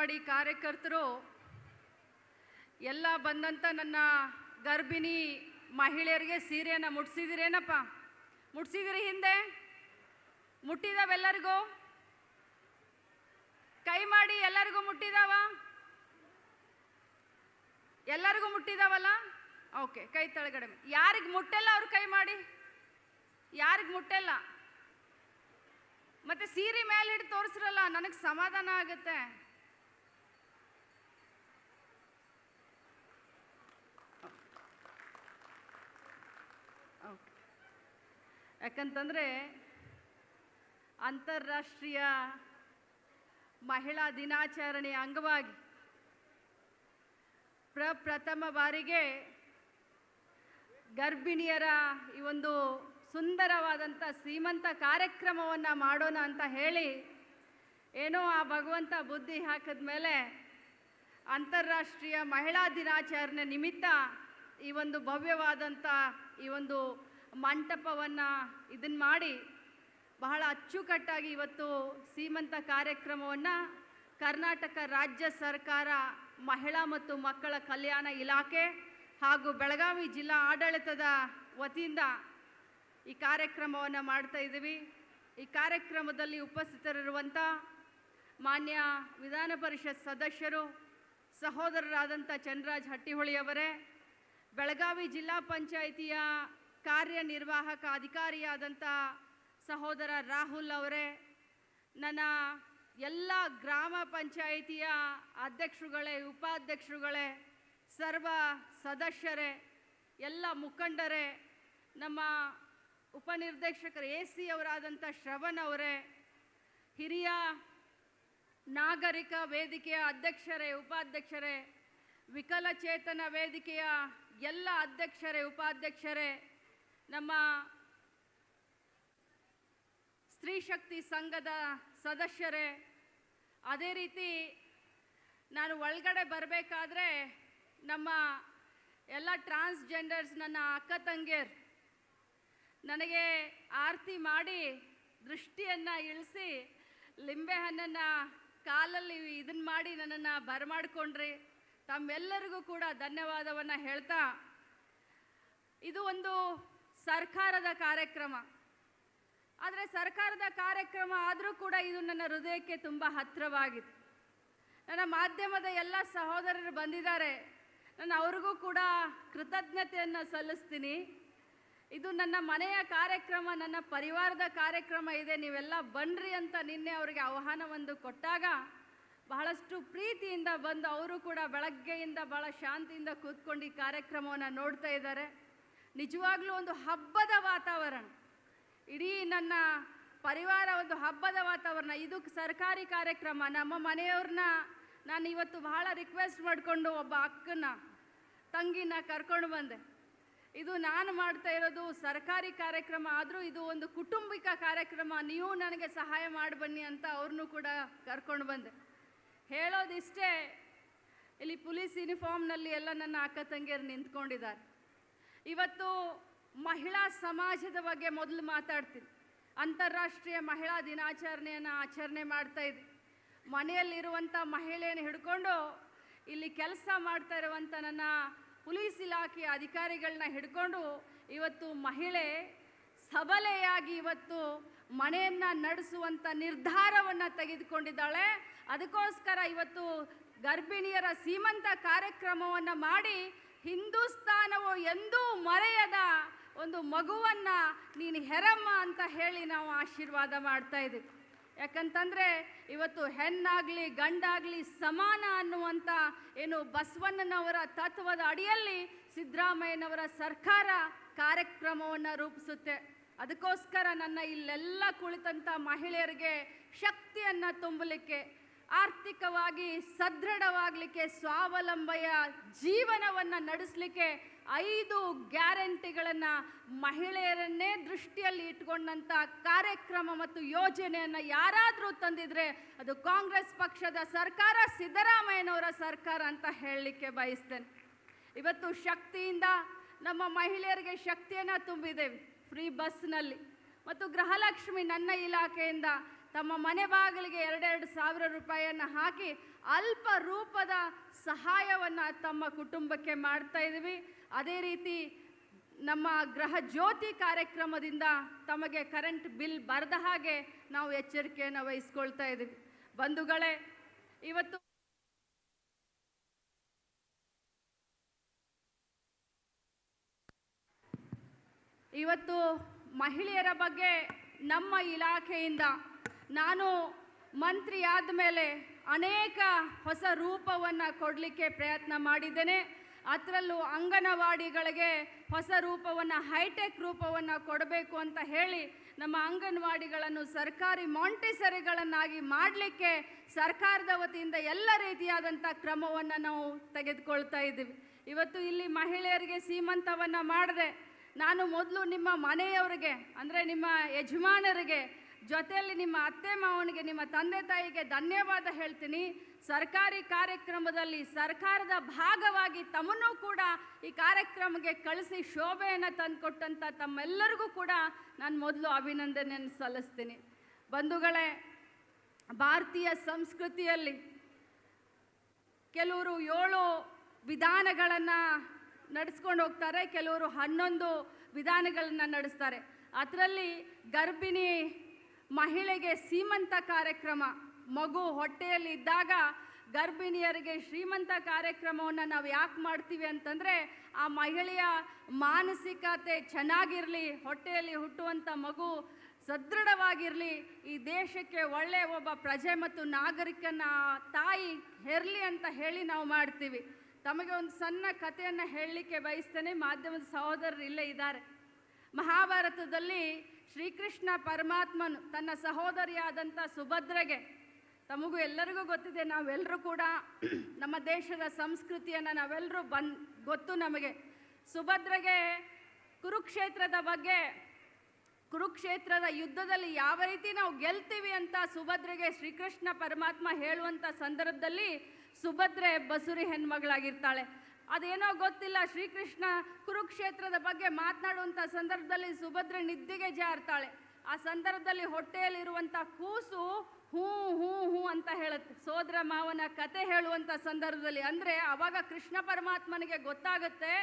ಅಂಗನವಾಡಿ ಕಾರ್ಯಕರ್ತರು, ಎಲ್ಲ ಬಂದಂಥ ನನ್ನ ಗರ್ಭಿಣಿ ಮಹಿಳೆಯರಿಗೆ ಸೀರೆನ ಮುಟ್ಸಿದಿರೇನಪ್ಪ? ಮುಟ್ಸಿದಿರಿ ಹಿಂದೆ? ಮುಟ್ಟಿದಾವೆಲ್ಲರಿಗೂ? ಕೈ ಮಾಡಿ ಎಲ್ಲರಿಗೂ ಮುಟ್ಟಿದಾವ? ಎಲ್ಲರಿಗೂ ಮುಟ್ಟಿದಾವಲ್ಲ? ಓಕೆ, ಕೈ ತಳಗಡೆ. ಯಾರಿಗೆ ಮುಟ್ಟೆಲ್ಲ ಅವ್ರು ಕೈ ಮಾಡಿ? ಯಾರಿಗೆ ಮುಟ್ಟಲ್ಲ? ಮತ್ತೆ ಸೀರೆ ಮೇಲೆ ಹಿಡಿದು ತೋರಿಸ್ರಲ್ಲ, ನನಗೆ ಸಮಾಧಾನ ಆಗುತ್ತೆ ಓಕೆ. ಯಾಕಂತಂದ್ರೆ ಅಂತಾರಾಷ್ಟ್ರೀಯ ಮಹಿಳಾ ದಿನಾಚರಣೆಯ ಅಂಗವಾಗಿ ಪ್ರಪ್ರಥಮ ಬಾರಿಗೆ ಗರ್ಭಿಣಿಯರ ಈ ಒಂದು ಸುಂದರವಾದಂಥ ಶ್ರೀಮಂತ ಕಾರ್ಯಕ್ರಮವನ್ನು ಮಾಡೋಣ ಅಂತ ಹೇಳಿ ಏನೋ ಆ ಭಗವಂತ ಬುದ್ಧಿ ಹಾಕಿದ ಮೇಲೆ ಅಂತಾರಾಷ್ಟ್ರೀಯ ಮಹಿಳಾ ದಿನಾಚರಣೆ ನಿಮಿತ್ತ ಈ ಒಂದು ಭವ್ಯವಾದಂಥ ಈ ಒಂದು ಮಂಟಪವನ್ನು ಇದನ್ನು ಮಾಡಿ ಬಹಳ ಅಚ್ಚುಕಟ್ಟಾಗಿ ಇವತ್ತು ಸೀಮಂತ ಕಾರ್ಯಕ್ರಮವನ್ನು ಕರ್ನಾಟಕ ರಾಜ್ಯ ಸರ್ಕಾರ ಮಹಿಳಾ ಮತ್ತು ಮಕ್ಕಳ ಕಲ್ಯಾಣ ಇಲಾಖೆ ಹಾಗೂ ಬೆಳಗಾವಿ ಜಿಲ್ಲಾ ಆಡಳಿತದ ವತಿಯಿಂದ ಈ ಕಾರ್ಯಕ್ರಮವನ್ನು ಮಾಡ್ತಾ ಇದ್ದೀವಿ. ಈ ಕಾರ್ಯಕ್ರಮದಲ್ಲಿ ಉಪಸ್ಥಿತರಿರುವಂಥ ಮಾನ್ಯ ವಿಧಾನ ಪರಿಷತ್ ಸದಸ್ಯರು ಸಹೋದರರಾದಂಥ ಚಂದ್ರರಾಜ್ ಹಟ್ಟಿಹೊಳಿಯವರೇ ಬೆಳಗಾವಿ ಜಿಲ್ಲಾ ಪಂಚಾಯಿತಿಯ ಕಾರ್ಯನಿರ್ವಾಹಕ ಅಧಿಕಾರಿಯಾದಂಥ ಸಹೋದರ ರಾಹುಲ್ ಅವರೇ, ನನ್ನ ಎಲ್ಲ ಗ್ರಾಮ ಪಂಚಾಯಿತಿಯ ಅಧ್ಯಕ್ಷರುಗಳೇ, ಉಪಾಧ್ಯಕ್ಷರುಗಳೇ, ಸರ್ವ ಸದಸ್ಯರೇ, ಎಲ್ಲ ಮುಖಂಡರೇ, ನಮ್ಮ ಉಪನಿರ್ದೇಶಕರು ಎ ಸಿ ಅವರಾದಂಥ ಶ್ರವಣ್ ಅವರೇ, ಹಿರಿಯ ನಾಗರಿಕ ವೇದಿಕೆಯ ಅಧ್ಯಕ್ಷರೇ, ಉಪಾಧ್ಯಕ್ಷರೇ, ವಿಕಲಚೇತನ ವೇದಿಕೆಯ ಎಲ್ಲ ಅಧ್ಯಕ್ಷರೇ, ಉಪಾಧ್ಯಕ್ಷರೇ ನಮ್ಮ ಸ್ತ್ರೀ ಶಕ್ತಿ ಸಂಘದ ಸದಸ್ಯರೇ, ಅದೇ ರೀತಿ ನಾನು ಒಳಗಡೆ ಬರಬೇಕಾದ್ರೆ ನಮ್ಮ ಎಲ್ಲ ಟ್ರಾನ್ಸ್ಜೆಂಡರ್ಸ್, ನನ್ನ ಅಕ್ಕ ತಂಗಿಯರ್ ನನಗೆ ಆರತಿ ಮಾಡಿ ದೃಷ್ಟಿಯನ್ನು ಇಳಿಸಿ ಲಿಂಬೆಹಣ್ಣನ್ನು ಕಾಲಲ್ಲಿ ಇದನ್ನು ಮಾಡಿ ನನ್ನನ್ನು ಬರಮಾಡಿಕೊಂಡ್ರಿ. ತಮ್ಮೆಲ್ಲರಿಗೂ ಕೂಡ ಧನ್ಯವಾದವನ್ನು ಹೇಳ್ತಾ, ಇದು ಒಂದು ಸರ್ಕಾರದ ಕಾರ್ಯಕ್ರಮ. ಆದರೆ ಸರ್ಕಾರದ ಕಾರ್ಯಕ್ರಮ ಆದರೂ ಕೂಡ ಇದು ನನ್ನ ಹೃದಯಕ್ಕೆ ತುಂಬ ಹತ್ತಿರವಾಗಿದೆ. ನನ್ನ ಮಾಧ್ಯಮದ ಎಲ್ಲ ಸಹೋದರರು ಬಂದಿದ್ದಾರೆ. ನಾನು ಅವ್ರಿಗೂ ಕೂಡ ಕೃತಜ್ಞತೆಯನ್ನು ಸಲ್ಲಿಸ್ತೀನಿ. ಇದು ನನ್ನ ಮನೆಯ ಕಾರ್ಯಕ್ರಮ, ನನ್ನ ಪರಿವಾರದ ಕಾರ್ಯಕ್ರಮ ಇದೆ. ನೀವೆಲ್ಲ ಬನ್ನಿರಿ ಅಂತ ನಿನ್ನೆ ಅವರಿಗೆ ಆಹ್ವಾನವನ್ನು ಕೊಟ್ಟಾಗ ಬಹಳಷ್ಟು ಪ್ರೀತಿಯಿಂದ ಬಂದು ಅವರು ಕೂಡ ಬೆಳಗ್ಗೆಯಿಂದ ಭಾಳ ಶಾಂತಿಯಿಂದ ಕೂತ್ಕೊಂಡು ಈ ಕಾರ್ಯಕ್ರಮವನ್ನು ನೋಡ್ತಾ ಇದ್ದಾರೆ. ನಿಜವಾಗ್ಲೂ ಒಂದು ಹಬ್ಬದ ವಾತಾವರಣ. ಇಡೀ ನನ್ನ ಪರಿವಾರ ಒಂದು ಹಬ್ಬದ ವಾತಾವರಣ. ಇದು ಸರ್ಕಾರಿ ಕಾರ್ಯಕ್ರಮ. ನಮ್ಮ ಮನೆಯವ್ರನ್ನ ನಾನು ಇವತ್ತು ಬಹಳ ರಿಕ್ವೆಸ್ಟ್ ಮಾಡಿಕೊಂಡು ಒಬ್ಬ ಅಕ್ಕನ, ತಂಗಿನ ಕರ್ಕೊಂಡು ಬಂದೆ. ಇದು ನಾನು ಮಾಡ್ತಾ ಇರೋದು ಸರ್ಕಾರಿ ಕಾರ್ಯಕ್ರಮ. ಆದರೂ ಇದು ಒಂದು ಕುಟುಂಬಿಕ ಕಾರ್ಯಕ್ರಮ. ನೀವು ನನಗೆ ಸಹಾಯ ಮಾಡಿ ಬನ್ನಿ ಅಂತ ಅವ್ರನ್ನೂ ಕೂಡ ಕರ್ಕೊಂಡು ಬಂದೆ. ಹೇಳೋದಿಷ್ಟೇ, ಇಲ್ಲಿ ಪೊಲೀಸ್ ಯೂನಿಫಾರ್ಮ್ನಲ್ಲಿ ಎಲ್ಲ ನನ್ನ ಅಕ್ಕ ತಂಗಿಯರು ನಿಂತ್ಕೊಂಡಿದ್ದಾರೆ. ಇವತ್ತು ಮಹಿಳಾ ಸಮಾಜದ ಬಗ್ಗೆ ಮೊದಲು ಮಾತಾಡ್ತೀನಿ. ಅಂತಾರಾಷ್ಟ್ರೀಯ ಮಹಿಳಾ ದಿನಾಚರಣೆಯನ್ನು ಆಚರಣೆ ಮಾಡ್ತಾ ಇದೆ ಮನೆಯಲ್ಲಿರುವಂಥ ಮಹಿಳೆಯನ್ನು ಹಿಡ್ಕೊಂಡು ಇಲ್ಲಿ ಕೆಲಸ ಮಾಡ್ತಾ ಇರುವಂಥ ನನ್ನ ಪೊಲೀಸ್ ಇಲಾಖೆಯ ಅಧಿಕಾರಿಗಳನ್ನ ಹಿಡ್ಕೊಂಡು ಇವತ್ತು ಮಹಿಳೆ ಸಬಲೆಯಾಗಿ ಇವತ್ತು ಮನೆಯನ್ನು ನಡೆಸುವಂಥ ನಿರ್ಧಾರವನ್ನು ತೆಗೆದುಕೊಂಡಿದ್ದಾಳೆ. ಅದಕ್ಕೋಸ್ಕರ ಇವತ್ತು ಗರ್ಭಿಣಿಯರ ಸೀಮಂತ ಕಾರ್ಯಕ್ರಮವನ್ನು ಮಾಡಿ ಹಿಂದೂಸ್ತಾನವು ಎಂದೂ ಮರೆಯದ ಒಂದು ಮಗುವನ್ನು ನೀನು ಹೆರಮ್ಮ ಅಂತ ಹೇಳಿ ನಾವು ಆಶೀರ್ವಾದ ಮಾಡ್ತಾ ಇದ್ದೀವಿ. ಯಾಕಂತಂದರೆ ಇವತ್ತು ಹೆಣ್ಣಾಗಲಿ ಗಂಡಾಗಲಿ ಸಮಾನ ಅನ್ನುವಂಥ ಏನು ಬಸವಣ್ಣನವರ ತತ್ವದ ಅಡಿಯಲ್ಲಿ ಸಿದ್ದರಾಮಯ್ಯನವರ ಸರ್ಕಾರ ಕಾರ್ಯಕ್ರಮವನ್ನು ರೂಪಿಸುತ್ತೆ. ಅದಕ್ಕೋಸ್ಕರ ನನ್ನ ಇಲ್ಲೆಲ್ಲ ಕುಳಿತಂಥ ಮಹಿಳೆಯರಿಗೆ ಶಕ್ತಿಯನ್ನು ತುಂಬಲಿಕ್ಕೆ ಆರ್ಥಿಕವಾಗಿ ಸದೃಢವಾಗಲಿಕ್ಕೆ ಸ್ವಾವಲಂಬಯ ಜೀವನವನ್ನು ನಡೆಸಲಿಕ್ಕೆ ಐದು ಗ್ಯಾರಂಟಿಗಳನ್ನು ಮಹಿಳೆಯರನ್ನೇ ದೃಷ್ಟಿಯಲ್ಲಿ ಇಟ್ಕೊಂಡಂಥ ಕಾರ್ಯಕ್ರಮ ಮತ್ತು ಯೋಜನೆಯನ್ನು ಯಾರಾದರೂ ತಂದಿದ್ರೆ ಅದು ಕಾಂಗ್ರೆಸ್ ಪಕ್ಷದ ಸರ್ಕಾರ, ಸಿದ್ದರಾಮಯ್ಯನವರ ಸರ್ಕಾರ ಅಂತ ಹೇಳಲಿಕ್ಕೆ ಬಯಸ್ತೇನೆ. ಇವತ್ತು ಶಕ್ತಿಯಿಂದ ನಮ್ಮ ಮಹಿಳೆಯರಿಗೆ ಶಕ್ತಿಯನ್ನು ತುಂಬಿದ್ದೇವೆ ಫ್ರೀ ಬಸ್ನಲ್ಲಿ ಮತ್ತು ಗೃಹಲಕ್ಷ್ಮಿ ನನ್ನ ಇಲಾಖೆಯಿಂದ ತಮ್ಮ ಮನೆ ಬಾಗಿಲಿಗೆ ಎರಡೆರಡು ಸಾವಿರ ರೂಪಾಯಿಯನ್ನು ಹಾಕಿ ಅಲ್ಪ ರೂಪದ ಸಹಾಯವನ್ನು ತಮ್ಮ ಕುಟುಂಬಕ್ಕೆ ಮಾಡ್ತಾ ಇದ್ದೀವಿ. ಅದೇ ರೀತಿ ನಮ್ಮ ಗೃಹ ಜ್ಯೋತಿ ಕಾರ್ಯಕ್ರಮದಿಂದ ತಮಗೆ ಕರೆಂಟ್ ಬಿಲ್ ಬರದ ಹಾಗೆ ನಾವು ಎಚ್ಚರಿಕೆಯನ್ನು ವಹಿಸ್ಕೊಳ್ತಾ ಇದ್ದೀವಿ. ಬಂಧುಗಳೇ, ಇವತ್ತು ಇವತ್ತು ಮಹಿಳೆಯರ ಬಗ್ಗೆ ನಮ್ಮ ಇಲಾಖೆಯಿಂದ ನಾನು ಮಂತ್ರಿ ಆದಮೇಲೆ ಅನೇಕ ಹೊಸ ರೂಪವನ್ನು ಕೊಡಲಿಕ್ಕೆ ಪ್ರಯತ್ನ ಮಾಡಿದ್ದೇನೆ. ಅದರಲ್ಲೂ ಅಂಗನವಾಡಿಗಳಿಗೆ ಹೊಸ ರೂಪವನ್ನು, ಹೈಟೆಕ್ ರೂಪವನ್ನು ಕೊಡಬೇಕು ಅಂತ ಹೇಳಿ ನಮ್ಮ ಅಂಗನವಾಡಿಗಳನ್ನು ಸರ್ಕಾರಿ ಮಾಂಟಿಸರಿಗಳನ್ನಾಗಿ ಮಾಡಲಿಕ್ಕೆ ಸರ್ಕಾರದ ವತಿಯಿಂದ ಎಲ್ಲ ರೀತಿಯಾದಂಥ ಕ್ರಮವನ್ನು ನಾವು ತೆಗೆದುಕೊಳ್ತಾ ಇದ್ದೀವಿ. ಇವತ್ತು ಇಲ್ಲಿ ಮಹಿಳೆಯರಿಗೆ ಸೀಮಂತವನ್ನು ಮಾಡಿದೆ. ನಾನು ಮೊದಲು ನಿಮ್ಮ ಮನೆಯವರಿಗೆ, ಅಂದರೆ ನಿಮ್ಮ ಯಜಮಾನರಿಗೆ ಜೊತೆಯಲ್ಲಿ ನಿಮ್ಮ ಅತ್ತೆ ಮಾವನಿಗೆ, ನಿಮ್ಮ ತಂದೆ ತಾಯಿಗೆ ಧನ್ಯವಾದ ಹೇಳ್ತೀನಿ. ಸರ್ಕಾರಿ ಕಾರ್ಯಕ್ರಮದಲ್ಲಿ ಸರ್ಕಾರದ ಭಾಗವಾಗಿ ತಮ್ಮನ್ನೂ ಕೂಡ ಈ ಕಾರ್ಯಕ್ರಮಕ್ಕೆ ಕಳಿಸಿ ಶೋಭೆಯನ್ನು ತಂದುಕೊಟ್ಟಂಥ ತಮ್ಮೆಲ್ಲರಿಗೂ ಕೂಡ ನಾನು ಮೊದಲು ಅಭಿನಂದನೆಯನ್ನು ಸಲ್ಲಿಸ್ತೀನಿ. ಬಂಧುಗಳೇ, ಭಾರತೀಯ ಸಂಸ್ಕೃತಿಯಲ್ಲಿ ಕೆಲವರು ಏಳು ವಿಧಾನಗಳನ್ನು ನಡೆಸ್ಕೊಂಡು ಹೋಗ್ತಾರೆ, ಕೆಲವರು ಹನ್ನೊಂದು ವಿಧಾನಗಳನ್ನು ನಡೆಸ್ತಾರೆ. ಅದರಲ್ಲಿ ಗರ್ಭಿಣಿ ಮಹಿಳೆಗೆ ಸೀಮಂತ ಕಾರ್ಯಕ್ರಮ. ಮಗು ಹೊಟ್ಟೆಯಲ್ಲಿ ಇದ್ದಾಗ ಗರ್ಭಿಣಿಯರಿಗೆ ಶ್ರೀಮಂತ ಕಾರ್ಯಕ್ರಮವನ್ನು ನಾವು ಯಾಕೆ ಮಾಡ್ತೀವಿ ಅಂತಂದರೆ, ಆ ಮಹಿಳೆಯ ಮಾನಸಿಕತೆ ಚೆನ್ನಾಗಿರಲಿ, ಹೊಟ್ಟೆಯಲ್ಲಿ ಹುಟ್ಟುವಂಥ ಮಗು ಸದೃಢವಾಗಿರಲಿ, ಈ ದೇಶಕ್ಕೆ ಒಳ್ಳೆಯ ಒಬ್ಬ ಪ್ರಜೆ ಮತ್ತು ನಾಗರಿಕನ ತಾಯಿ ಹೆರಲಿ ಅಂತ ಹೇಳಿ ನಾವು ಮಾಡ್ತೀವಿ. ತಮಗೆ ಒಂದು ಸಣ್ಣ ಕಥೆಯನ್ನು ಹೇಳಲಿಕ್ಕೆ ಬಯಸ್ತೇನೆ. ಮಾಧ್ಯಮದ ಸಹೋದರರು ಇಲ್ಲೇ ಇದ್ದಾರೆ. ಮಹಾಭಾರತದಲ್ಲಿ ಶ್ರೀಕೃಷ್ಣ ಪರಮಾತ್ಮನು ತನ್ನ ಸಹೋದರಿಯಾದಂಥ ಸುಭದ್ರೆಗೆ, ತಮಗೂ ಎಲ್ಲರಿಗೂ ಗೊತ್ತಿದೆ ನಾವೆಲ್ಲರೂ ಕೂಡ ನಮ್ಮ ದೇಶದ ಸಂಸ್ಕೃತಿಯನ್ನು ನಾವೆಲ್ಲರೂ ಬನ್, ಗೊತ್ತು ನಮಗೆ. ಸುಭದ್ರೆಗೆ ಕುರುಕ್ಷೇತ್ರದ ಬಗ್ಗೆ, ಕುರುಕ್ಷೇತ್ರದ ಯುದ್ಧದಲ್ಲಿ ಯಾವ ರೀತಿ ನಾವು ಗೆಲ್ತೀವಿ ಅಂತ ಸುಭದ್ರೆಗೆ ಶ್ರೀಕೃಷ್ಣ ಪರಮಾತ್ಮ ಹೇಳುವಂಥ ಸಂದರ್ಭದಲ್ಲಿ ಸುಭದ್ರೆ ಬಸುರಿ ಹೆಣ್ಮಗಳಾಗಿರ್ತಾಳೆ. ಅದೇನೋ ಗೊತ್ತಿಲ್ಲ, ಶ್ರೀಕೃಷ್ಣ ಕುರುಕ್ಷೇತ್ರದ ಬಗ್ಗೆ ಮಾತನಾಡುವಂಥ ಸಂದರ್ಭದಲ್ಲಿ ಸುಭದ್ರೆ ನಿದ್ದೆಗೆ ಜಾರ್ತಾಳೆ. ಆ ಸಂದರ್ಭದಲ್ಲಿ ಹೊಟ್ಟೆಯಲ್ಲಿರುವಂಥ ಕೂಸು ಹೂ ಹೂ ಹೂ ಅಂತ ಹೇಳುತ್ತೆ. ಸೋದರ ಮಾವನ ಕತೆ ಹೇಳುವಂಥ ಸಂದರ್ಭದಲ್ಲಿ ಅಂದರೆ ಅವಾಗ ಕೃಷ್ಣ ಪರಮಾತ್ಮನಿಗೆ ಗೊತ್ತಾಗುತ್ತೆ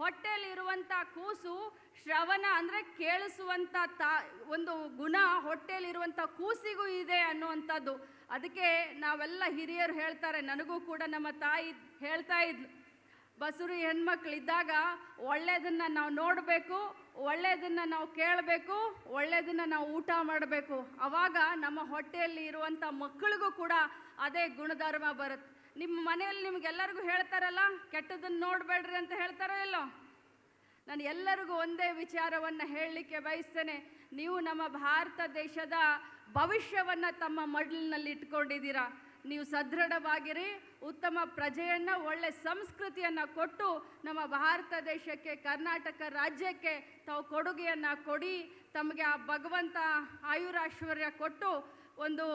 ಹೊಟ್ಟೆಯಲ್ಲಿರುವಂಥ ಕೂಸು ಶ್ರವಣ ಅಂದರೆ ಕೇಳಿಸುವಂಥ ತಾ, ಒಂದು ಗುಣ ಹೊಟ್ಟೆಯಲ್ಲಿರುವಂಥ ಕೂಸಿಗೂ ಇದೆ ಅನ್ನುವಂಥದ್ದು. ಅದಕ್ಕೆ ನಾವೆಲ್ಲ ಹಿರಿಯರು ಹೇಳ್ತಾರೆ, ನನಗೂ ಕೂಡ ನಮ್ಮ ತಾಯಿ ಹೇಳ್ತಾ ಇದ್ಲು. ಬಸುರಿ ಹೆಣ್ಮಕ್ಳಿದ್ದಾಗ ಒಳ್ಳೆಯದನ್ನು ನಾವು ನೋಡಬೇಕು ಒಳ್ಳೆಯದನ್ನು ನಾವು ಕೇಳಬೇಕು ಒಳ್ಳೆಯದನ್ನು ನಾವು ಊಟ ಮಾಡಬೇಕು. ಅವಾಗ ನಮ್ಮ ಹೊಟ್ಟೆಯಲ್ಲಿ ಇರುವಂಥ ಮಕ್ಕಳಿಗೂ ಕೂಡ ಅದೇ ಗುಣಧರ್ಮ ಬರುತ್ತೆ. ನಿಮ್ಮ ಮನೆಯಲ್ಲಿ ನಿಮ್ಗೆಲ್ಲರಿಗೂ ಹೇಳ್ತಾರಲ್ಲ, ಕೆಟ್ಟದನ್ನು ನೋಡಬೇಡ್ರಿ ಅಂತ ಹೇಳ್ತಾರೋ ಇಲ್ಲೋ? ನಾನು ಎಲ್ಲರಿಗೂ ಒಂದೇ ವಿಚಾರವನ್ನು ಹೇಳಲಿಕ್ಕೆ ಬಯಸ್ತೇನೆ. ನೀವು ನಮ್ಮ ಭಾರತ ದೇಶದ ಭವಿಷ್ಯವನ್ನು ತಮ್ಮ ಮಡಲಿನಲ್ಲಿ ಇಟ್ಕೊಂಡಿದ್ದೀರಾ? ನೀವು ಸದೃಢವಾಗಿರಿ, ಉತ್ತಮ ಪ್ರಜೆಯನ್ನು, ಒಳ್ಳೆ ಸಂಸ್ಕೃತಿಯನ್ನು ಕೊಟ್ಟು ನಮ್ಮ ಭಾರತ ದೇಶಕ್ಕೆ, ಕರ್ನಾಟಕ ರಾಜ್ಯಕ್ಕೆ ತಾವು ಕೊಡುಗೆಯನ್ನು ಕೊಡಿ, ತಮಗೆ ಆ ಭಗವಂತ ಆಯುರಾಶ್ವರ್ಯ ಕೊಟ್ಟು ಒಂದು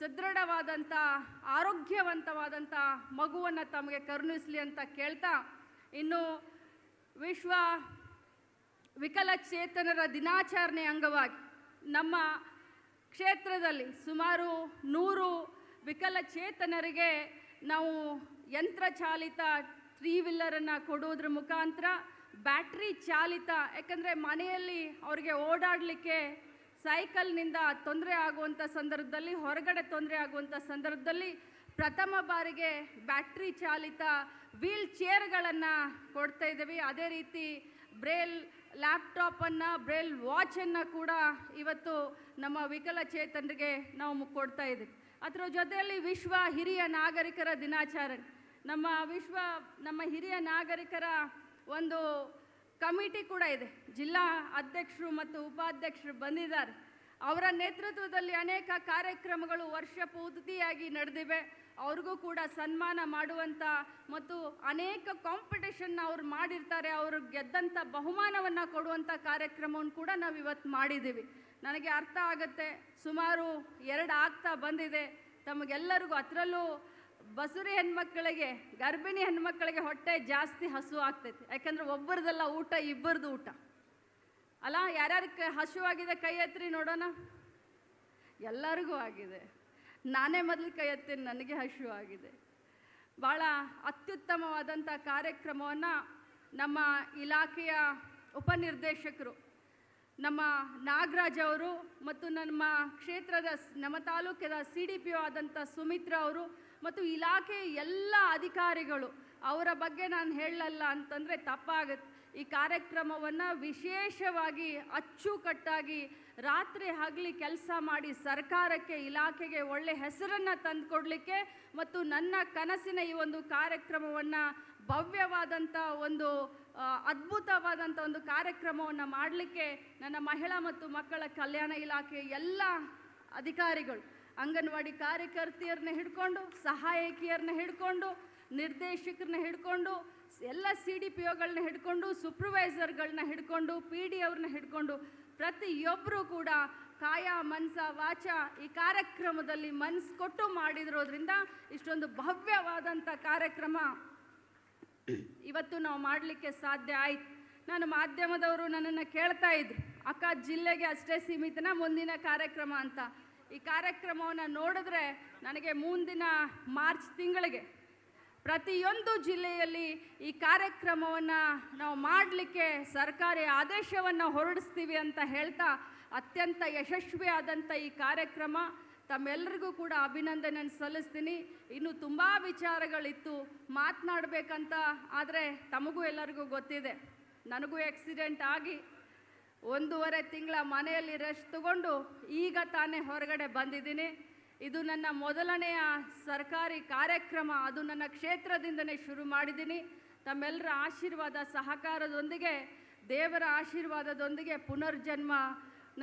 ಸದೃಢವಾದಂಥ ಆರೋಗ್ಯವಂತವಾದಂಥ ಮಗುವನ್ನು ತಮಗೆ ಕರುಣಿಸಲಿ ಅಂತ ಕೇಳ್ತಾ, ಇನ್ನು ವಿಶ್ವ ವಿಕಲಚೇತನರ ದಿನಾಚರಣೆ ಅಂಗವಾಗಿ ನಮ್ಮ ಕ್ಷೇತ್ರದಲ್ಲಿ ಸುಮಾರು ನೂರು ವಿಕಲಚೇತನರಿಗೆ ನಾವು ಯಂತ್ರಚಾಲಿತ ತ್ರೀ ವೀಲರನ್ನು ಕೊಡೋದ್ರ ಮುಖಾಂತರ ಬ್ಯಾಟ್ರಿ ಚಾಲಿತ, ಯಾಕಂದರೆ ಮನೆಯಲ್ಲಿ ಅವ್ರಿಗೆ ಓಡಾಡಲಿಕ್ಕೆ ಸೈಕಲ್ನಿಂದ ತೊಂದರೆ ಆಗುವಂಥ ಸಂದರ್ಭದಲ್ಲಿ, ಹೊರಗಡೆ ತೊಂದರೆ ಆಗುವಂಥ ಸಂದರ್ಭದಲ್ಲಿ ಪ್ರಥಮ ಬಾರಿಗೆ ಬ್ಯಾಟ್ರಿ ಚಾಲಿತ ವೀಲ್ ಚೇರ್ಗಳನ್ನು ಕೊಡ್ತಾ ಇದ್ದೀವಿ. ಅದೇ ರೀತಿ ಬ್ರೇಲ್ ಲ್ಯಾಪ್ಟಾಪನ್ನು ಬ್ರೇಲ್ ವಾಚನ್ನು ಕೂಡ ಇವತ್ತು ನಮ್ಮ ವಿಕಲಚೇತನರಿಗೆ ನಾವು ಕೊಡ್ತಾ ಇದ್ದೀವಿ. ಅದರ ಜೊತೆಯಲ್ಲಿ ವಿಶ್ವ ಹಿರಿಯ ನಾಗರಿಕರ ದಿನಾಚರಣೆ ನಮ್ಮ ವಿಶ್ವ, ನಮ್ಮ ಹಿರಿಯ ನಾಗರಿಕರ ಒಂದು ಕಮಿಟಿ ಕೂಡ ಇದೆ. ಜಿಲ್ಲಾ ಅಧ್ಯಕ್ಷರು ಮತ್ತು ಉಪಾಧ್ಯಕ್ಷರು ಬಂದಿದ್ದಾರೆ. ಅವರ ನೇತೃತ್ವದಲ್ಲಿ ಅನೇಕ ಕಾರ್ಯಕ್ರಮಗಳು ವರ್ಷ ಪೂರ್ತಿಯಾಗಿ ನಡೆದಿವೆ. ಅವ್ರಿಗೂ ಕೂಡ ಸನ್ಮಾನ ಮಾಡುವಂಥ ಮತ್ತು ಅನೇಕ ಕಾಂಪಿಟೇಷನ್ನ ಅವ್ರು ಮಾಡಿರ್ತಾರೆ. ಅವರು ಗೆದ್ದಂಥ ಬಹುಮಾನವನ್ನು ಕೊಡುವಂಥ ಕಾರ್ಯಕ್ರಮವನ್ನು ಕೂಡ ನಾವು ಇವತ್ತು ಮಾಡಿದ್ದೀವಿ. ನನಗೆ ಅರ್ಥ ಆಗುತ್ತೆ. ಸುಮಾರು ಎರಡು ಆಗ್ತಾ ಬಂದಿದೆ. ತಮಗೆಲ್ಲರಿಗೂ ಅದರಲ್ಲೂ ಬಸುರಿ ಹೆಣ್ಮಕ್ಕಳಿಗೆ ಗರ್ಭಿಣಿ ಹೆಣ್ಮಕ್ಕಳಿಗೆ ಹೊಟ್ಟೆ ಜಾಸ್ತಿ ಹಸು ಆಗ್ತೈತಿ. ಯಾಕಂದ್ರೆ ಒಬ್ಬರದಲ್ಲ ಊಟ, ಇಬ್ಬರದು ಊಟ. ಅಲ್ಲ ಕ ಹಸುವಾಗಿದೆ ಕೈ ಎತ್ತಿರಿ ನೋಡೋಣ? ಎಲ್ಲರಿಗೂ ಆಗಿದೆ. ನಾನೇ ಮೊದಲು ಕೈ ಎತ್ತೀನಿ, ನನಗೆ ಹಸು ಆಗಿದೆ. ಭಾಳ ಅತ್ಯುತ್ತಮವಾದಂಥ ಕಾರ್ಯಕ್ರಮವನ್ನು ನಮ್ಮ ಇಲಾಖೆಯ ಉಪನಿರ್ದೇಶಕರು ನಮ್ಮ ನಾಗರಾಜ್ ಅವರು ಮತ್ತು ನಮ್ಮ ಕ್ಷೇತ್ರದ ನಮ್ಮ ತಾಲೂಕಿನ ಸಿ ಡಿ ಪಿ ಆದಂಥ ಸುಮಿತ್ರ ಅವರು ಮತ್ತು ಇಲಾಖೆಯ ಎಲ್ಲ ಅಧಿಕಾರಿಗಳು ಅವರ ಬಗ್ಗೆ ನಾನು ಹೇಳಲ್ಲ ಅಂತಂದರೆ ತಪ್ಪಾಗುತ್ತೆ. ಈ ಕಾರ್ಯಕ್ರಮವನ್ನು ವಿಶೇಷವಾಗಿ ಅಚ್ಚುಕಟ್ಟಾಗಿ ರಾತ್ರಿ ಹಗಲಿ ಕೆಲಸ ಮಾಡಿ ಸರ್ಕಾರಕ್ಕೆ, ಇಲಾಖೆಗೆ ಒಳ್ಳೆ ಹೆಸರನ್ನು ತಂದುಕೊಡಲಿಕ್ಕೆ ಮತ್ತು ನನ್ನ ಕನಸಿನ ಈ ಒಂದು ಕಾರ್ಯಕ್ರಮವನ್ನು ಭವ್ಯವಾದಂಥ ಒಂದು ಅದ್ಭುತವಾದಂಥ ಒಂದು ಕಾರ್ಯಕ್ರಮವನ್ನು ಮಾಡಲಿಕ್ಕೆ ನನ್ನ ಮಹಿಳಾ ಮತ್ತು ಮಕ್ಕಳ ಕಲ್ಯಾಣ ಇಲಾಖೆ ಎಲ್ಲ ಅಧಿಕಾರಿಗಳು, ಅಂಗನವಾಡಿ ಕಾರ್ಯಕರ್ತೆಯರನ್ನ ಹಿಡ್ಕೊಂಡು ಸಹಾಯಕಿಯರನ್ನ ಹಿಡ್ಕೊಂಡು, ನಿರ್ದೇಶಕರನ್ನ ಹಿಡ್ಕೊಂಡು, ಎಲ್ಲ ಸಿ ಡಿ ಪಿ ಒಗಳನ್ನ ಹಿಡ್ಕೊಂಡು ಸೂಪರ್ವೈಸರ್ಗಳನ್ನ ಹಿಡ್ಕೊಂಡು ಪಿ ಡಿ ಅವ್ರನ್ನ ಹಿಡ್ಕೊಂಡು ಪ್ರತಿಯೊಬ್ಬರೂ ಕೂಡ ಕಾಯ, ಮನ್ಸ, ವಾಚ ಈ ಕಾರ್ಯಕ್ರಮದಲ್ಲಿ ಮನಸ್ಸು ಕೊಟ್ಟು ಮಾಡಿದಿರೋದ್ರಿಂದ ಇಷ್ಟೊಂದು ಭವ್ಯವಾದಂಥ ಕಾರ್ಯಕ್ರಮ ಇವತ್ತು ನಾವು ಮಾಡಲಿಕ್ಕೆ ಸಾಧ್ಯ ಆಯ್ತು. ನಾನು ಮಾಧ್ಯಮದವರು ನನ್ನನ್ನು ಕೇಳ್ತಾ ಇದ್ರು. ಅಕ್ಕ, ಜಿಲ್ಲೆಗೆ ಅಷ್ಟೇ ಸೀಮಿತನ ಮುಂದಿನ ಕಾರ್ಯಕ್ರಮ ಅಂತ. ಈ ಕಾರ್ಯಕ್ರಮವನ್ನು ನೋಡಿದ್ರೆ ನನಗೆ ಮುಂದಿನ ಮಾರ್ಚ್ ತಿಂಗಳಿಗೆ ಪ್ರತಿಯೊಂದು ಜಿಲ್ಲೆಯಲ್ಲಿ ಈ ಕಾರ್ಯಕ್ರಮವನ್ನು ನಾವು ಮಾಡಲಿಕ್ಕೆ ಸರ್ಕಾರಿ ಆದೇಶವನ್ನು ಹೊರಡಿಸ್ತೀವಿ ಅಂತ ಹೇಳ್ತಾ ಅತ್ಯಂತ ಯಶಸ್ವಿಯಾದಂಥ ಈ ಕಾರ್ಯಕ್ರಮ. ತಮ್ಮೆಲ್ಲರಿಗೂ ಕೂಡ ಅಭಿನಂದನೆ ಸಲ್ಲಿಸ್ತೀನಿ. ಇನ್ನು ತುಂಬ ವಿಚಾರಗಳಿತ್ತು. ಮಾತನಾಡಬೇಕಂತ, ಆದರೆ ತಮಗೂ ಎಲ್ಲರಿಗೂ ಗೊತ್ತಿದೆ. ನನಗೂ ಆಕ್ಸಿಡೆಂಟ್ ಆಗಿ ಒಂದೂವರೆ ತಿಂಗಳ ಮನೆಯಲ್ಲಿ ರೆಸ್ಟ್ ತಗೊಂಡು ಈಗ ತಾನೇ ಹೊರಗಡೆ ಬಂದಿದ್ದೀನಿ. ಇದು ನನ್ನ ಮೊದಲನೆಯ ಸರ್ಕಾರಿ ಕಾರ್ಯಕ್ರಮ. ಅದು ನನ್ನ ಕ್ಷೇತ್ರದಿಂದನೇ ಶುರು ಮಾಡಿದ್ದೀನಿ. ತಮ್ಮೆಲ್ಲರ ಆಶೀರ್ವಾದ ಸಹಕಾರದೊಂದಿಗೆ, ದೇವರ ಆಶೀರ್ವಾದದೊಂದಿಗೆ ಪುನರ್ಜನ್ಮ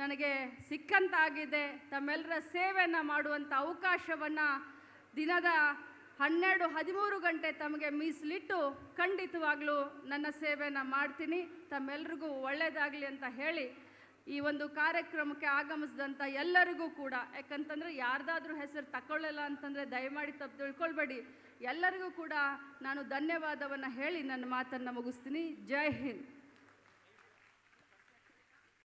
ನನಗೆ ಸಿಕ್ಕಂತಾಗಿದೆ. ತಮ್ಮೆಲ್ಲರ ಸೇವೆಯನ್ನು ಮಾಡುವಂಥ ಅವಕಾಶವನ್ನು ದಿನದ ಹನ್ನೆರಡು, ಹದಿಮೂರು ಗಂಟೆ ತಮಗೆ ಮೀಸಲಿಟ್ಟು ಖಂಡಿತವಾಗ್ಲೂ ನನ್ನ ಸೇವೆಯನ್ನು ಮಾಡ್ತೀನಿ. ತಮ್ಮೆಲ್ರಿಗೂ ಒಳ್ಳೆಯದಾಗಲಿ ಅಂತ ಹೇಳಿ ಈ ಒಂದು ಕಾರ್ಯಕ್ರಮಕ್ಕೆ ಆಗಮಿಸಿದಂಥ ಎಲ್ಲರಿಗೂ ಕೂಡ, ಯಾಕಂತಂದರೆ ಯಾರ್ದಾದ್ರೂ ಹೆಸರು ತಗೊಳ್ಳಲ್ಲ ಅಂತಂದರೆ ದಯಮಾಡಿ ತಪ್ಪು ತಿಳ್ಕೊಳ್ಬೇಡಿ. ಎಲ್ಲರಿಗೂ ಕೂಡ ನಾನು ಧನ್ಯವಾದವನ್ನು ಹೇಳಿ ನನ್ನ ಮಾತನ್ನು ಮುಗಿಸ್ತೀನಿ. ಜೈ ಹಿಂದ್.